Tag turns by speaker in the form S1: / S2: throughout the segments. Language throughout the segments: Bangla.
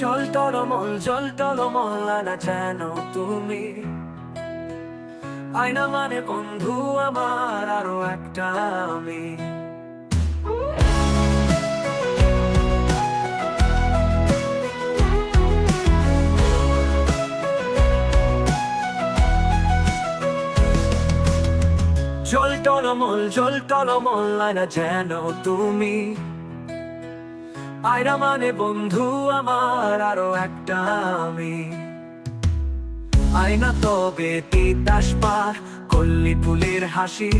S1: জল টলমল জল টলমল, আনা যেন তুমি। আয়না মানে বন্ধু আমার, আরও একটা আমি। জল টলমল জল টলমল আয়না যেন তুমি। আয়না মানে বন্ধু আমার, আরও একটা আমি। আয়না তবে তিতাস পার, কল্লি ফুলের হাসি।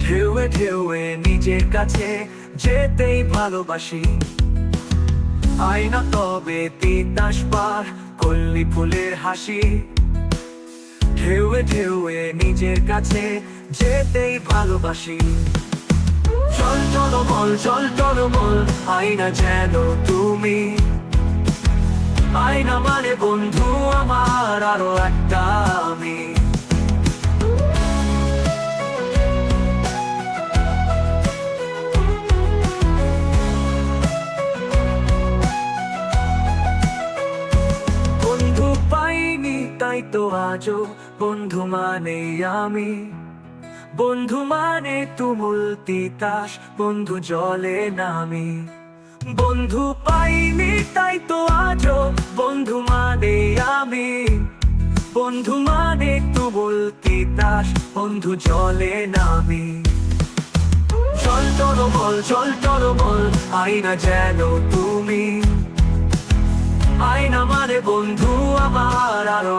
S1: ঢেউয়ে ঢেউয়ে নিজের কাছে যেতেই ভালোবাসি। আয়না তবে তিতাস পার, কল্লি ফুলের হাসি। ঢেউয়ে ঢেউয়ে নিজের কাছে যেতেই ভালোবাসি। চল বল চল বল আয়না যেন তুমি। আয়না মানে বন্ধু আমার, আরও একটা আমি। বন্ধু পাইনি, তাই তো আজও বন্ধু মানে আমি। বন্ধু মানে তুমুল তিতাস, বন্ধু জলে নামি। বন্ধু পাইনি তাই তো আজও বন্ধু মানে আমি। বন্ধু মানে তুমুল তিতাস, বন্ধু জলে নামি। চল বল চল বল আইনা যেন তুমি। আয়না মানে বন্ধু আমার, আরও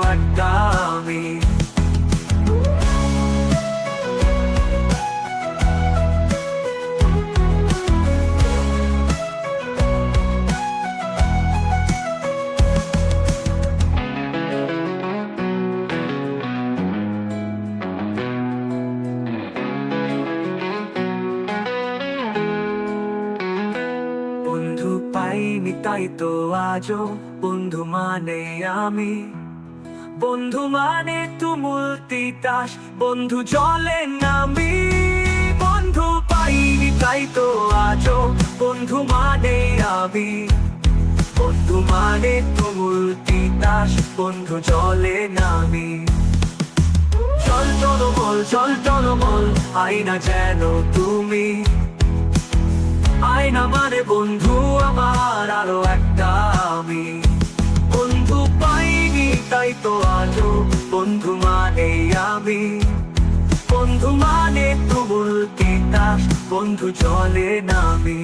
S1: পাইনি তাই তো আজও বন্ধু মানে আমি। বন্ধু মানে তুমুল তিতাস বন্ধু জলে নামি। বন্ধু পাইনি তাই তো আজও বন্ধু মানে আমি। বন্ধু মানে তুমুল তিতাস বন্ধু জলে নামি। চল বল চল চলো বল আইনা যেন তুমি। আয়না মানে বন্ধু আমার। বন্ধু চলে নামে।